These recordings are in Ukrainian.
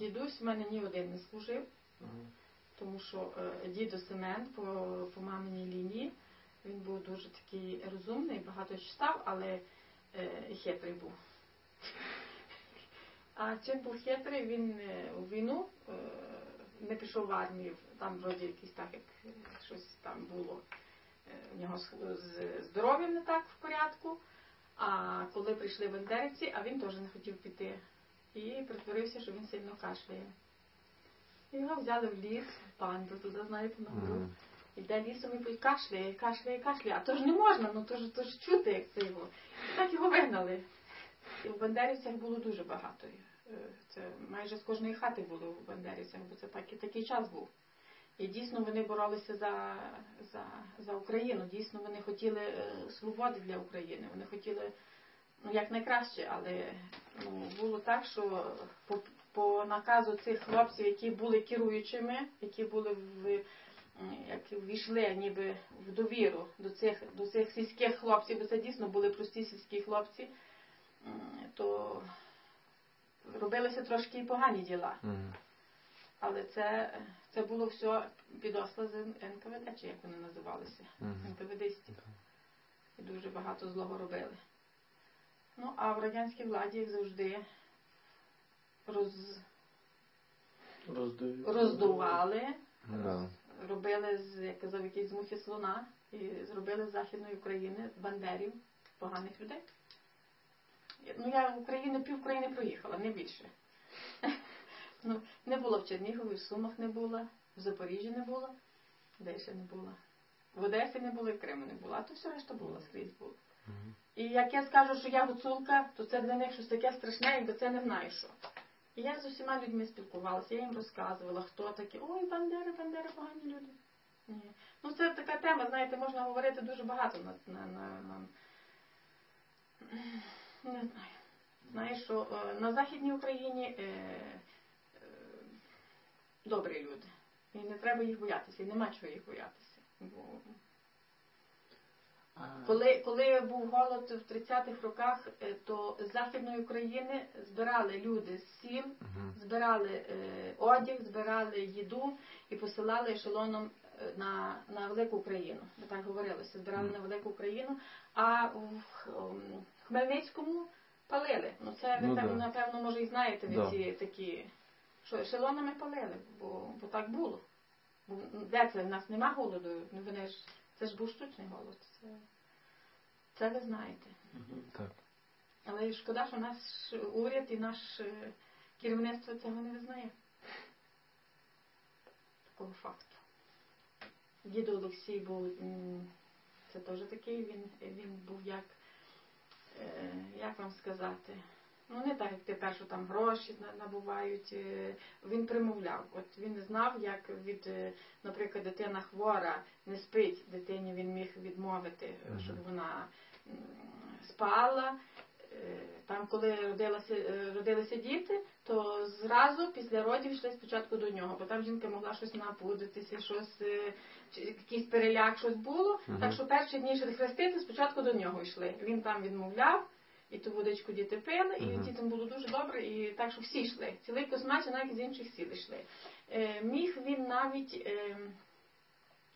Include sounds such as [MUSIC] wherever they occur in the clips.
Дідусь в мене ні один не служив, тому що е, дідо Семен по, по маминій лінії, він був дуже такий розумний, багато читав, але е, хитрий був. А чим був хитрий, він е, у війну е, не пішов в армію, там вроді якийсь так, як щось там було. У нього з- з здоров'ям не так в порядку. А коли прийшли бандерівці, а він теж не хотів піти. І притворився, що він сильно кашляє. І Його взяли в ліс, панду туди, знаєте, на гору. Іде лісом і кашляє, кашляє, кашляє. А то ж не можна, ну то ж, то ж чути, як це його. І так його вигнали. І в Бандерівцях було дуже багато. Е, Це майже з кожної хати було в Бандерівцях, бо це так, і такий час був. І дійсно вони боролися за, за, за Україну. Дійсно вони хотіли е, свободи для України. Вони хотіли ну, як найкраще, але ну, було так, що по, по наказу цих хлопців, які були керуючими, які були в м, як ввійшли ніби в довіру до цих, до цих сільських хлопців, бо це дійсно були прості сільські хлопці, то робилися трошки і погані діла. Мгм. Але це, це було все підосло з НКВД, чи як вони називалися, Мгм. НКВДистів. І дуже багато злого робили. Ну, а в радянській владі, як завжди, роз, Роздаю. роздували, Да. робили з, як казав, якийсь з мухи слона, і зробили з Західної України бандерів, поганих людей. Ну, я в Україну, пів України проїхала, не більше. [LAUGHS] Ну, не було в Чернігові, в Сумах не було, в Запоріжжі не було, де ще не було. В Одесі не було і в Криму не було, а то все решта було, скрізь було. І як я скажу, що я гуцулка, то це для них щось таке страшне, якби це не знаю що. І я з усіма людьми спілкувалася, я їм розказувала, хто такі, ой, бандери, бандери, погані люди. Ні. Ну це така тема, знаєте, можна говорити дуже багато на, на, на, на... не знаю. Знаєш, що е, на Західній Україні е, е, добрі люди. І не треба їх боятися, і нема чого їх боятися. Бо коли, коли був голод в 30-х роках, е, то з Західної України збирали люди з сіл, збирали е, одяг, збирали їду і посилали ешелоном е, на, на велику Україну. Так говорилося, збирали на велику Україну, а в Хмельницькому палили. Ну це ви Ну, певно, да. напевно, може і знаєте ви Да. ці такі, що ешелонами палили, бо, бо так було. Бо, де це? В нас нема голоду, ну вони ж це ж був штучний голод. Це, це ви знаєте. Так. Але шкода, що наш уряд і наше керівництво цього не визнає. Такого факту. Дідо Олексій був, це теж такий, він, він був як, е, як вам сказати, ну не так, як тепер, що там гроші на- набувають. е, Він примовляв. От він знав, як від, е, наприклад, дитина хвора, не спить дитині, він міг відмовити, щоб вона спала. Е, Там, коли родилася, родилися діти, то зразу після родів йшли спочатку до нього, бо там жінка могла щось напудитися, щось, якийсь переляк, щось було. Так що перші дні щоб хрестити, спочатку до нього йшли. Він там відмовляв, і ту водичку діти пили, і Мгм. дітям було дуже добре, і так що всі йшли. Цілий космач, навіть з інших сіл йшли. Е, міг він навіть е,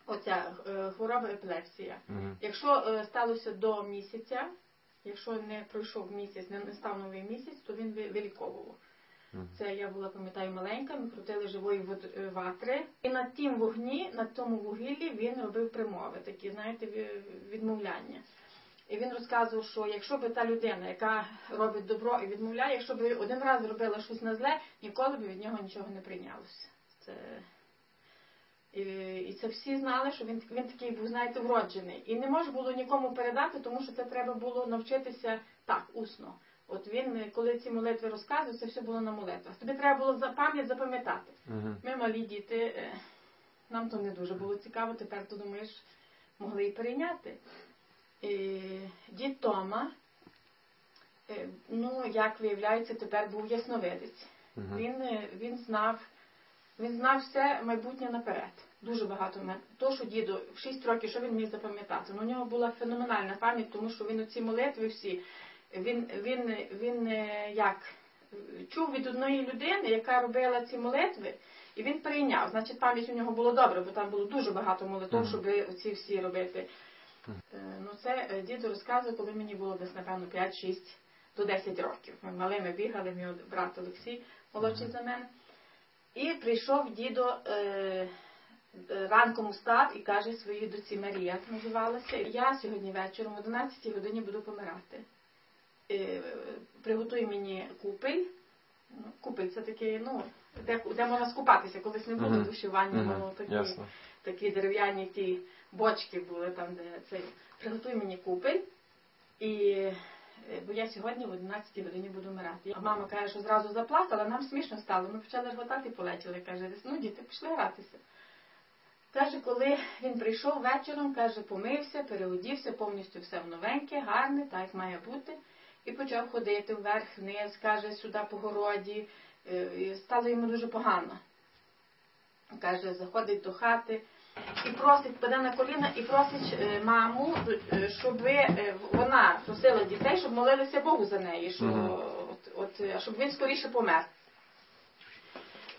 оця е, хвороба епілепсія. Мгм. Якщо е, сталося до місяця, якщо не пройшов місяць, не, став новий місяць, то він ви- виліковував. Це я була, пам'ятаю, маленька, ми крутили живої е, ватри. І на тім вогні, на тому вугіллі він робив примови, такі, знаєте, відмовляння. І він розказував, що якщо б та людина, яка робить добро і відмовляє, якщо б один раз зробила щось на зле, ніколи б від нього нічого не прийнялося. Це... І, і це всі знали, що він, він такий був, знаєте, вроджений. І не може було нікому передати, тому що це треба було навчитися так, усно. От він, коли ці молитви розказує, це все було на молитвах. Тобі треба було за пам'ять запам'ятати. Ми малі діти, е, нам то не дуже було цікаво, тепер то думаєш, могли і перейняти. І дід Тома, е, ну, як виявляється, тепер був ясновидець. Мгм. Він, е, він знав, він знав все майбутнє наперед. Дуже багато то, що діду в 6 років, що він міг запам'ятати. Ну, у нього була феноменальна пам'ять, тому що він оці молитви всі, він, він, він е, як чув від одної людини, яка робила ці молитви, і він прийняв. Значить, пам'ять у нього було добре, бо там було дуже багато молитв, Мгм. щоб ці всі робити. Е, Ну, це е, дідо розказує, коли мені було десь, напевно, 5-6 до 10 років. Ми малими бігали, мій брат Олексій, молодший за мене. І прийшов дідо е, е, ранком устав і каже своїй доці Марія називалася. Я сьогодні вечором о 11 годині буду помирати. Е, приготуй мені купель. Ну, Купель це таке, ну, де, де можна скупатися, колись не було душування, Мгм. було такі дерев'яні ті бочки були там, де цей. Приготуй мені купель. І е, бо я сьогодні в 11 годині буду вмирати. А мама каже, що зразу заплакала, нам смішно стало. Ми почали реготати і полетіли. Каже, ну діти, пішли гратися. Каже, коли він прийшов вечором, каже, помився, переодівся, повністю все в новеньке, гарне, так як має бути. І почав ходити вверх-вниз, каже, сюди по городі. Е, стало йому дуже погано. Каже, заходить до хати і просить, паде на коліна і просить е, маму, е, щоб е, вона просила дітей, щоб молилися Богу за неї, що, Мгм. от, от, щоб він скоріше помер.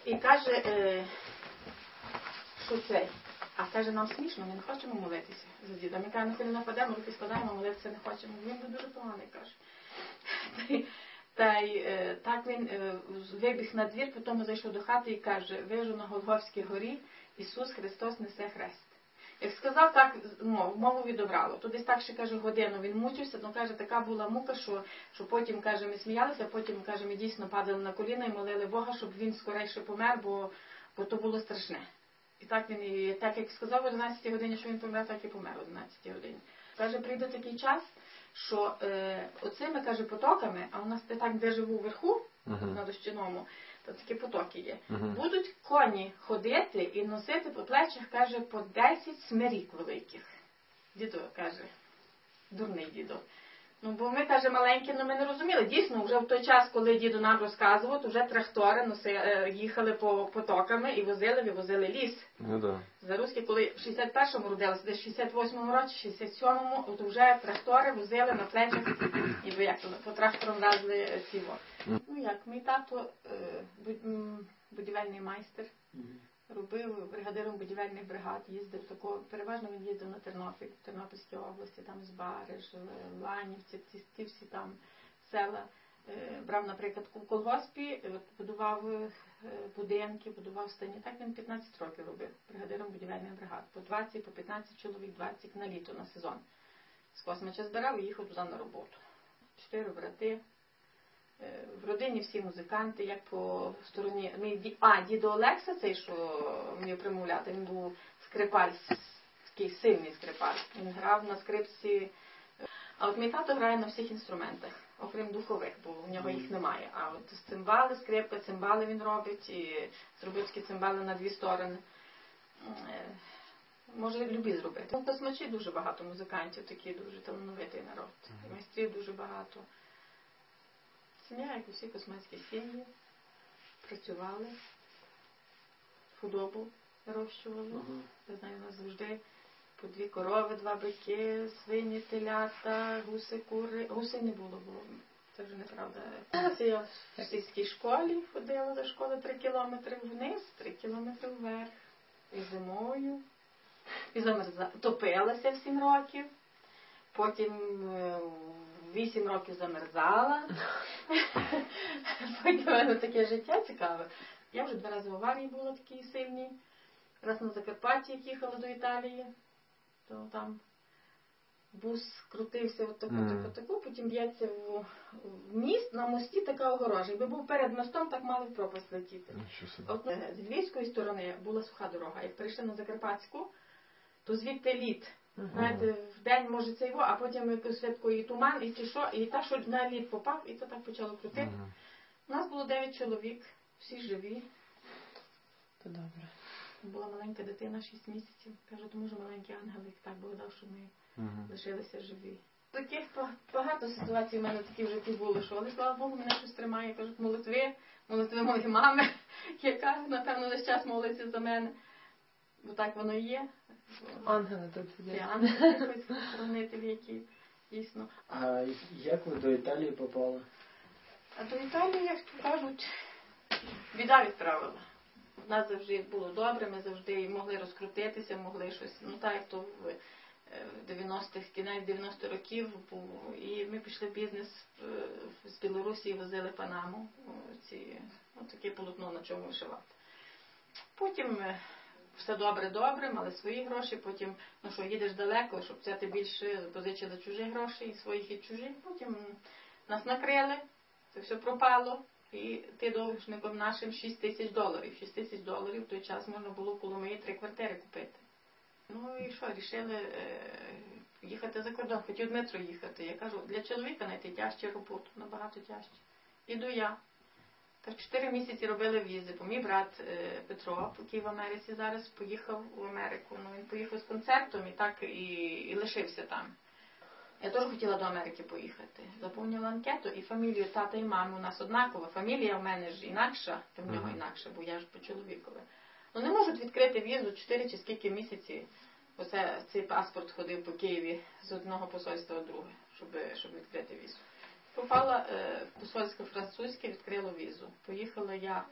І каже, що це? А каже, нам смішно, ми не хочемо молитися за діда. Ми каже, на коліна падемо, руки складаємо, молитися не хочемо. Він був дуже поганий, каже. [LAUGHS] Та й- так він вибіг на двір, потім зайшов до хати і каже, вижу на Голгофській горі, Ісус Христос несе хрест. Як сказав, так мову, мову відобрало. То десь так ще каже, годину він мучився, ну каже, така була мука, що, що потім каже, ми сміялися, потім каже, ми дійсно падали на коліна і молили Бога, щоб він скоріше помер, бо, бо то було страшне. І так він і так як сказав о 11 годині, що він помре, так і помер о 11 годині. Каже, прийде такий час, що е, оцими каже потоками, а у нас це так, де живу вверху, Мгм. на дощиному, то такі потоки є. Угу. Будуть коні ходити і носити по плечах, каже, по 10 смирік великих. Дідо каже, дурний дідо. Ну, бо ми, каже, маленькі, ну ми не розуміли. Дійсно, вже в той час, коли діду нам розказував, то вже трактори носи, е, їхали по потоками і возили, вивозили ліс. Ну да. За руські, коли в 61-му родилися, десь в 68-му році, 67-му, от вже трактори возили на плечах і ви як то, по тракторам везли цього. Мгм. Ну як, мій тато е, будівельний майстер, робив бригадиром будівельних бригад, їздив тако, переважно він їздив на Тернопіль, в Тернопільській області, там Збариж, Л- Ланівці, ці, ці всі там села. Е, Брав, наприклад, в колгоспі, е, будував е, будинки, будував стані. Так він 15 років робив бригадиром будівельних бригад. По 20, по 15 чоловік, 20 на літо, на сезон. З космича збирав і їхав туди на роботу. Чотири брати. Е, В родині всі музиканти, як по стороні. Мій. А, дідо Олекса, цей, що вмів примовляти, він був скрипаль, такий сильний скрипаль. Він грав на скрипці. А от мій тато грає на всіх інструментах, окрім духових, бо в нього їх немає. А от цимбали, скрипка, цимбали він робить, і зробив такі цимбали на дві сторони. Е, Може, любі зробити. Космачі дуже багато музикантів, такі дуже талановитий народ. Майстрів дуже багато. Сім'я, як усі космацькі сім'ї, працювали, худобу вирощували. Я знаю, у нас завжди по дві корови, два бики, свині, телята, гуси, кури. Гусей не було, бо це вже неправда. Зараз я в сільській школі ходила до школи три кілометри вниз, три кілометри вверх. І зимою. І замерза... топилася в сім років. Потім е, вісім років замерзала. Потім мене таке життя цікаве. Я вже два рази в аварії була такій сильній. Раз на Закарпатті, як їхала до Італії, то там бус крутився от таку, таку, таку, потім б'ється в, в міст, на мості така огорожа. Якби був перед мостом, так мали в пропасть летіти. От е, з львівської сторони була суха дорога. Як перейшли на Закарпатську, то звідти лід. Знаєте, в день може це його, а потім якось швидко і туман, і чи що, і так, що на лід попав, і це так почало крутити. Мгм. У нас було 9 чоловік, всі живі. То добре. Була маленька дитина, 6 місяців. Кажу, тому що маленький ангелик так Бог дав, що ми Мгм. лишилися живі. Таких багато ситуацій в мене такі в житті були, що але слава Богу, мене щось тримає. Кажуть, молитви, молитви моєї мами, [LAUGHS] яка, напевно, весь час молиться за мене. Бо так воно і є. Ангели тут ангели, які дійсно. А як ви до Італії попали? А до Італії, як то кажуть, біда відправила. У нас завжди було добре, ми завжди могли розкрутитися, могли щось, ну так як то в е, 90-х, кінець 90-х років був. І ми пішли в бізнес е, з Білорусі і возили Панаму. Ці, ну, таке полотно, на чому вишивати. Потім все добре-добре, мали свої гроші, потім, ну що, їдеш далеко, щоб взяти більше, позичили чужі гроші, і своїх і чужі. Потім нас накрили, це все пропало. І ти довгишником нашим 6 тисяч доларів. 6 тисяч доларів в той час можна було в Коломиї три квартири купити. Ну і що, рішили е, їхати за кордон. Хотів Дмитро їхати. Я кажу, для чоловіка знайти тяжче роботу, набагато тяжче. Іду я. Так чотири місяці робили візи, бо мій брат е, Петро, який в Америці зараз, поїхав в Америку. Ну він поїхав з концертом і так і, і лишився там. Я теж хотіла до Америки поїхати. Заповнила анкету і фамілію тата і мами у нас однакова. Фамілія в мене ж інакша, то в нього інакша, бо я ж по чоловікові. Ну не можуть відкрити візу 4 чи скільки місяців. Оце цей паспорт ходив по Києві з одного посольства в друге, щоб, щоб відкрити візу. Попала е, в посольство французьке, відкрило візу. Поїхала я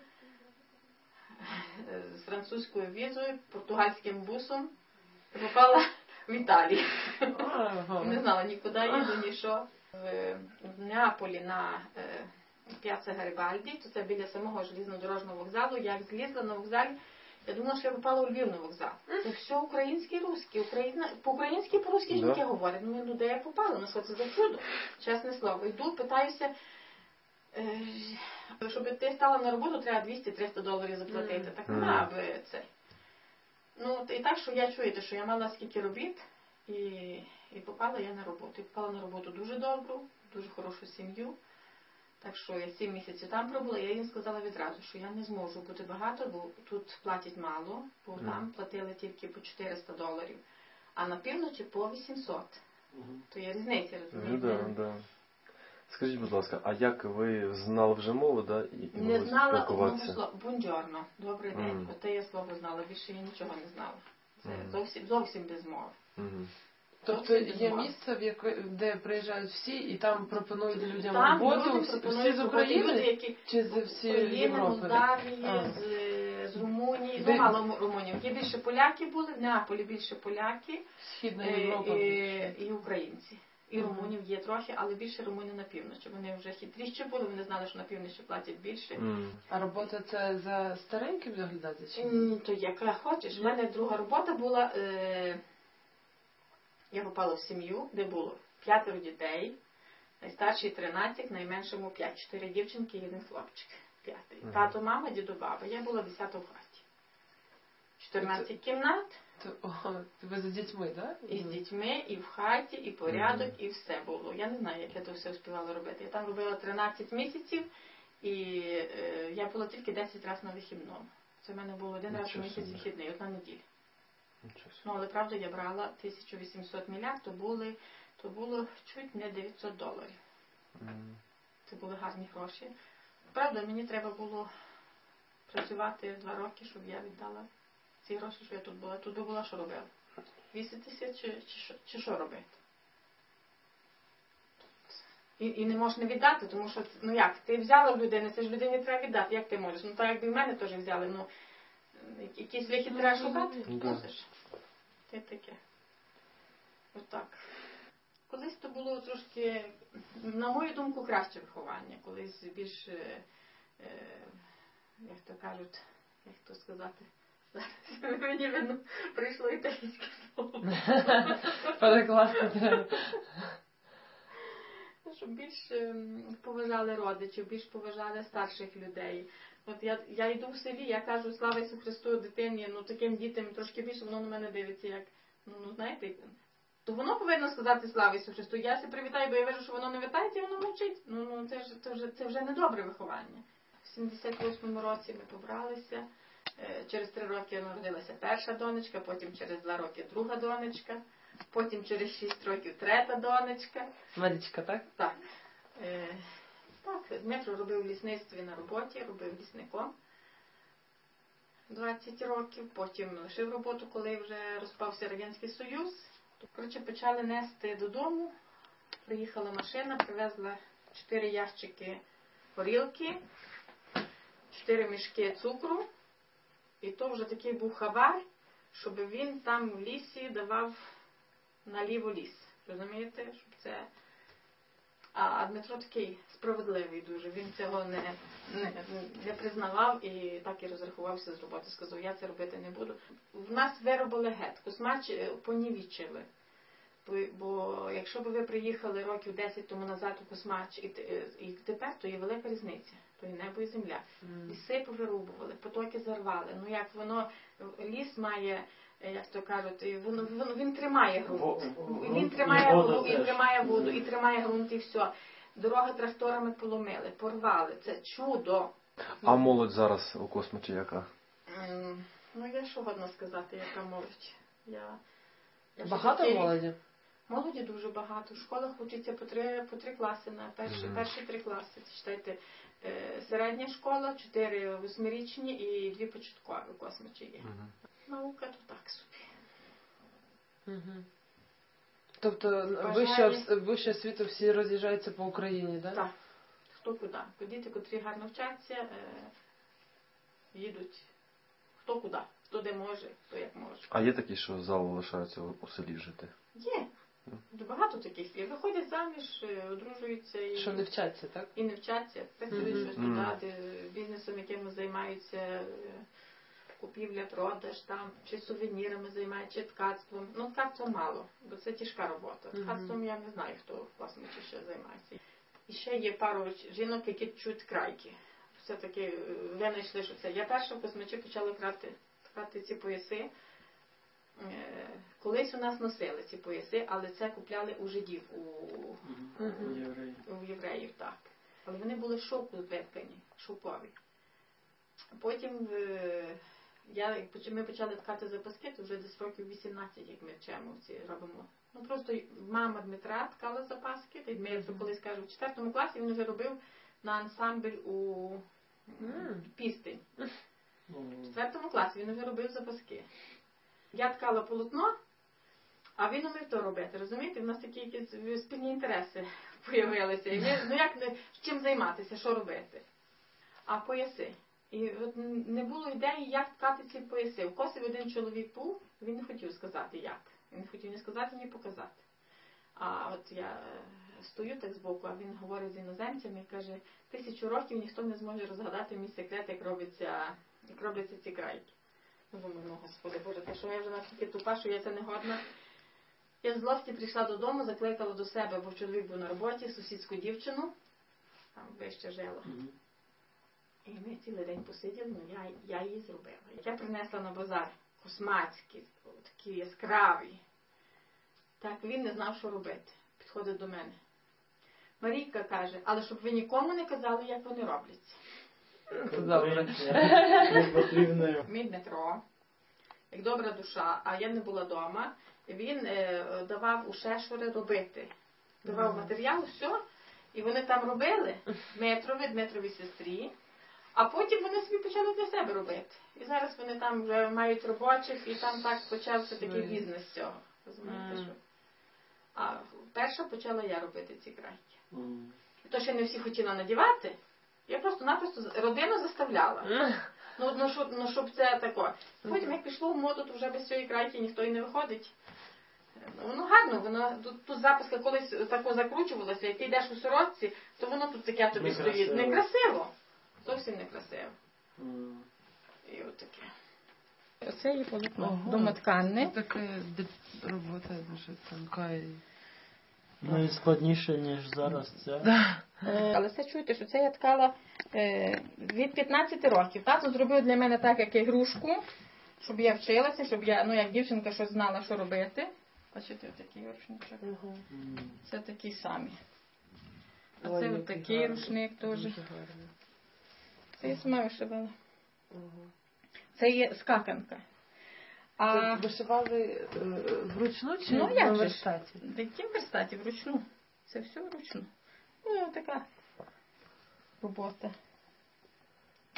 е, з французькою візою, португальським бусом, попала в Італію. Ага. Не знала нікуди їду, ні що. В, в Неаполі на е, П'яца Гарибальді, то це біля самого железнодорожного вокзалу. Я як злізла на вокзалі, я думала, що я попала у Львів на вокзал. Це все українські русські, Україна, по-українськи, по-русски Да. жінки говорять. Ну, ну де я попала? Ну що це за чудо? Чесне слово. Йду, питаюся. Е, щоб ти стала на роботу, треба 200-300 доларів заплатити. Мгм. Так нема аби це. Ну, і так, що я чуєте, що я мала скільки робіт, і, і попала я на роботу. І попала на роботу дуже добру, дуже хорошу сім'ю. Так що я сім місяців там пробула, я їм сказала відразу, що я не зможу бути багато, бо тут платять мало, бо Мгм. там платили тільки по 400 доларів, а на півночі по 800. То є різниця, Ну, розумієте? да, да. Скажіть, будь ласка, а як ви знали вже мову, да? І, і Не знала одного слова. Бунджорно, добрий день. Оте я слово знала, більше я нічого не знала. Це зовсім зовсім без мови. Мгм. Тобто є місце, в яке, де приїжджають всі, і там пропонують людям Там роботу, люди всі, пропонують з України люди, які чи з всі України, Європи? Молдавії, з, з Румунії, ну мало румунів. Є більше поляки були, в Неаполі більше поляки Східна е, Європа. і, і українці. І румунів є трохи, але більше румунів на півночі. Вони вже хитріші були, вони знали, що на півночі платять більше. М. А робота це за стареньким доглядати чи ні? М, То яка хочеш. У мене друга робота була. Е, я попала в сім'ю, де було п'ятеро дітей, найстарший 13, найменшому 5. Чотири дівчинки і один хлопчик. П'ятий. Мгм. Тато, мама, діду, баба. Я була 10 в хаті. 14 кімнат ви за дітьми, так? і з дітьми, і в хаті, і порядок, і все було. Я не знаю, як я то все успівала робити. Я там робила 13 місяців, і е, я була тільки 10 разів на вихідному. Це в мене було один раз у місяць вихідний, одна неділя. Ну, але правда, я брала 1800 міляк, то були, то було чуть не 900 доларів. М. Це були гарні гроші. Правда, мені треба було працювати два роки, щоб я віддала ці гроші, що я тут була. Тут би була що робила? Віситися чи, чи, чи що робити? І, і не можеш не віддати, тому що ну як, ти взяла в людини, це ж людині треба віддати. Як ти можеш? Ну так якби в мене теж взяли, ну якісь вихід треба шукати, Ну, да. мусиш. Це таке. Отак. Колись то було трошки, на мою думку, краще виховання. Колись більш, е, е, як то кажуть, як то сказати, зараз [LAUGHS] мені видно, прийшло італійське слово. [LAUGHS] Перекласти треба. Щоб більш ем, поважали родичів, більш поважали старших людей. От я, я йду в селі, я кажу, слава Ісу Христу, дитині, ну таким дітям трошки більше, воно на мене дивиться, як, ну, ну знаєте, то воно повинно сказати слава Ісу Христу. Я се привітаю, бо я вижу, що воно не вітається, і воно мовчить. Ну, ну це ж це вже це вже не добре виховання. В 78-му році ми побралися. Е, Через три роки народилася перша донечка, потім через два роки друга донечка, потім через шість років третя донечка. Медичка, так? Так. Так, Дмитро робив лісництві на роботі, робив лісником 20 років, потім лишив роботу, коли вже розпався Радянський Союз. Коротше, почали нести додому. Приїхала машина, привезла 4 ящики горілки, чотири мішки цукру. І то вже такий був хабар, щоб він там в лісі давав наліво ліс. Розумієте? Щоб це... А Дмитро такий справедливий дуже. Він цього не, не, не признавав і так і розрахувався з роботи. Сказав, я це робити не буду. В нас виробили гет, космач е, понівічили. Бо, бо якщо б ви приїхали років 10 тому назад у Космач і, е, і тепер, то є велика різниця. То є небо і земля. Ліси повирубували, потоки зарвали. Ну як воно ліс має, е, як то кажуть, воно, воно він тримає ґрунт. Во- Він тримає воду, і тримає воду, і тримає ґрунт, і все. Дороги тракторами поломили, порвали. Це чудо. А молодь зараз у космочі яка? Ем, Ну я що годна сказати, яка молодь. Я, я Багато все-таки- молоді? Молоді дуже багато. В школах вчиться по три, по три класи на перші, Мгм. перші три класи. Це, Читайте, е, середня школа, чотири восьмирічні і дві початкові в космочі є. Наука то так собі. Угу. Тобто вища, вища світу всі роз'їжджаються по Україні, так? Так. Хто куди? Діти, котрі гарно вчаться, е, їдуть хто куди, хто де може, хто як може. А є такі, що зал лишаються у селі жити? Є. Багато таких є. Виходять заміж, е, одружуються і, Що не вчаться, так? і не вчаться, працюють щось туди, бізнесом, яким займаються е, купівля, продаж, там, чи сувенірами займаються, чи ткацтвом. Ну, ткацтво мало, бо це тяжка робота. Ткацтвом я не знаю, хто в космічі ще займається. І ще є пару жінок, які чують крайки. Все-таки е, винайшли, що це. Я перша в космічі почала крати, крати ці пояси. Е, Колись у нас носили ці пояси, але це купляли у жидів, у. Євреї. у євреїв, так. Але вони були з шовку виткані, шовкові. Потім е, я, ми почали ткати запаски, то вже десь років 18, як ми вчимо ці робимо. Ну просто мама Дмитра ткала запаски, та й Дмитро колись каже, в четвертому класі він вже робив на ансамбль у пістень. В Ну, четвертому класі він вже робив запаски. Я ткала полотно, а він умів то робити. Розумієте? У нас такі якісь спільні інтереси [LAUGHS] ми, ну як чим займатися, що робити? А пояси. І от не було ідеї, як ткати ці пояси. У Косові один чоловік був, він не хотів сказати як. Він не хотів ні сказати, ні показати. А от я е, стою так збоку, а він говорить з іноземцями і каже, тисячу років ніхто не зможе розгадати мій секрет, як робиться, як робляться ці крайки. Ну, Думаю, ну господи Боже, ти що я вже настільки тупа, що я це не годна. Я з злості прийшла додому, закликала до себе, бо чоловік був на роботі, сусідську дівчину, там вище жила. І ми цілий день посиділи, ну я, я її зробила. Я принесла на базар космацькі, такі яскраві. Так він не знав, що робити. Підходить до мене. Марійка каже, але щоб ви нікому не казали, як вони робляться. Добре. Мій Дмитро, як добра душа, а я не була вдома, він е, давав у шешури робити. Давав матеріал, все, і вони там робили Дмитрові, Дмитровій сестрі, а потім вони собі почали для себе робити. І зараз вони там вже мають робочих, і там так почався такий бізнес з цього. Розумієте, що? А перша почала я робити ці крайки. М. То, що не всі хотіла надівати, я просто-напросто родину заставляла. Ну, ну, щоб, ну, щоб це тако. Потім, як пішло в моду, то вже без цієї крайки ніхто і не виходить. Ну, Воно гарно, воно тут, тут записка колись тако закручувалася, як ти йдеш у сорочці, то воно тут таке тобі стоїть. Некрасиво. Зовсім некрасиво. М. І от таке. Оце є полотно. Ага. Домотканне. Така робота дуже тонка і. Ну і складніше, ніж зараз це. [LAUGHS] Е, Але це чуєте, що це я ткала е, від 15 років. Тато зробив для мене так, як ігрушку, щоб я вчилася, щоб я, ну як дівчинка, щось знала, що робити. Бачите, отакий рушничок. М. Це такі самі. А Ой, це отакий рушник теж. Це я сама вишивала. Ага. Це є скаканка. А вишивали е, вручну чи Ну, як ж? верстаті? в якій верстаті вручну. Це все вручну. Ну, така робота.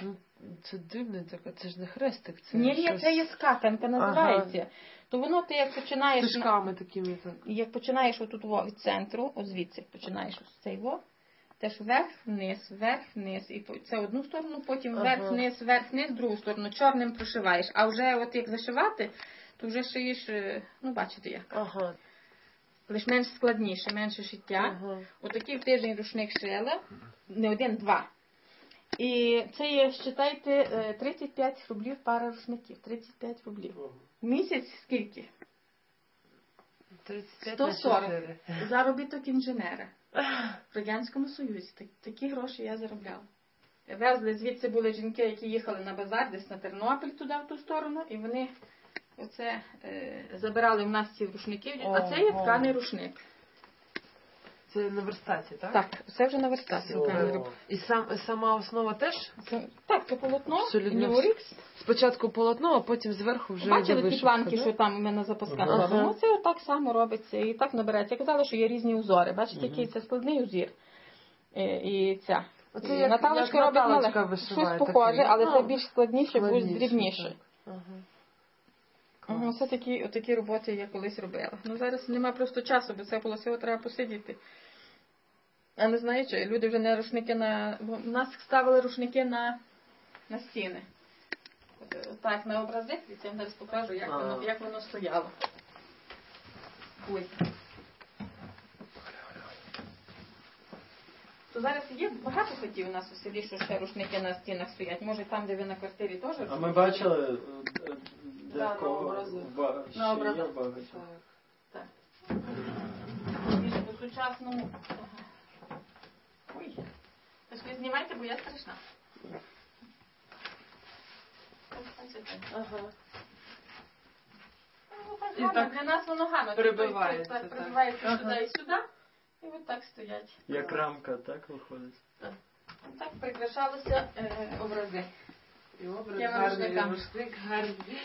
Ну, це дивно така, це ж не хрестик, це Ні, ні, щось це є скаканка, називається. То воно ти як починаєш. на- стежками такими так. Як починаєш отут во, від центру, от звідси починаєш ось цей во, теж вверх-вниз, вверх-вниз. І це одну сторону, потім вверх-вниз, вверх-вниз, другу сторону. Чорним прошиваєш. А вже от як зашивати, то вже шиєш, е, ну бачите як. Ага. Лиш менш складніше, менше шиття. ага. Отакий в тиждень рушник шила, не один, два. І це є, считайте, е, 35 рублів пара рушників. 35 рублів. Місяць скільки? 35 на 140. 4. Заробіток інженера. В Радянському Союзі. Так- Такі гроші я заробляла. Везли, звідси були жінки, які їхали на базар, десь на Тернопіль туди, в ту сторону, і вони оце е, забирали в нас ці рушники. А це є тканий рушник. Це на верстаті, так? Так, це вже на верстаті. І сам, сама основа теж? Це- Так, це полотно, Абсолютно Спочатку полотно, а потім зверху вже Бачили ті планки, да? що там ми на запусках Ага. робимо? Це так само робиться і так набирається. Я казала, що є різні узори. Бачите, який це складний узір. Е, І ця. Оце І як- Наталочка як робить мале. Щось похоже, такий. але це більш складніше, Складніше, дрібніше. Ага. Ага, Це такі, отакі роботи я колись робила. Ну зараз нема просто часу, бо це було всього треба посидіти. А не знаю, чи люди вже не рушники на. Бо в нас ставили рушники на, на стіни. Так, на образи, і я вам зараз покажу, як воно, як воно стояло. Ой. То зараз є багато хатів у нас у селі, що ще рушники на стінах стоять. Може там, де ви на квартирі теж. А ми бачили, е, де Да, на кого образах. ба- ще На багато. Так. Більш по сучасному. Ви знімайте, бо я страшна. Ага. Ну, І так Для нас воно гарно. перебивається, Так, так. перебивається Ага. сюди і сюди. І от так стоять. Як рамка, так виходить? Так прикрашалися е, образи. І образ гарний, рушник гарний.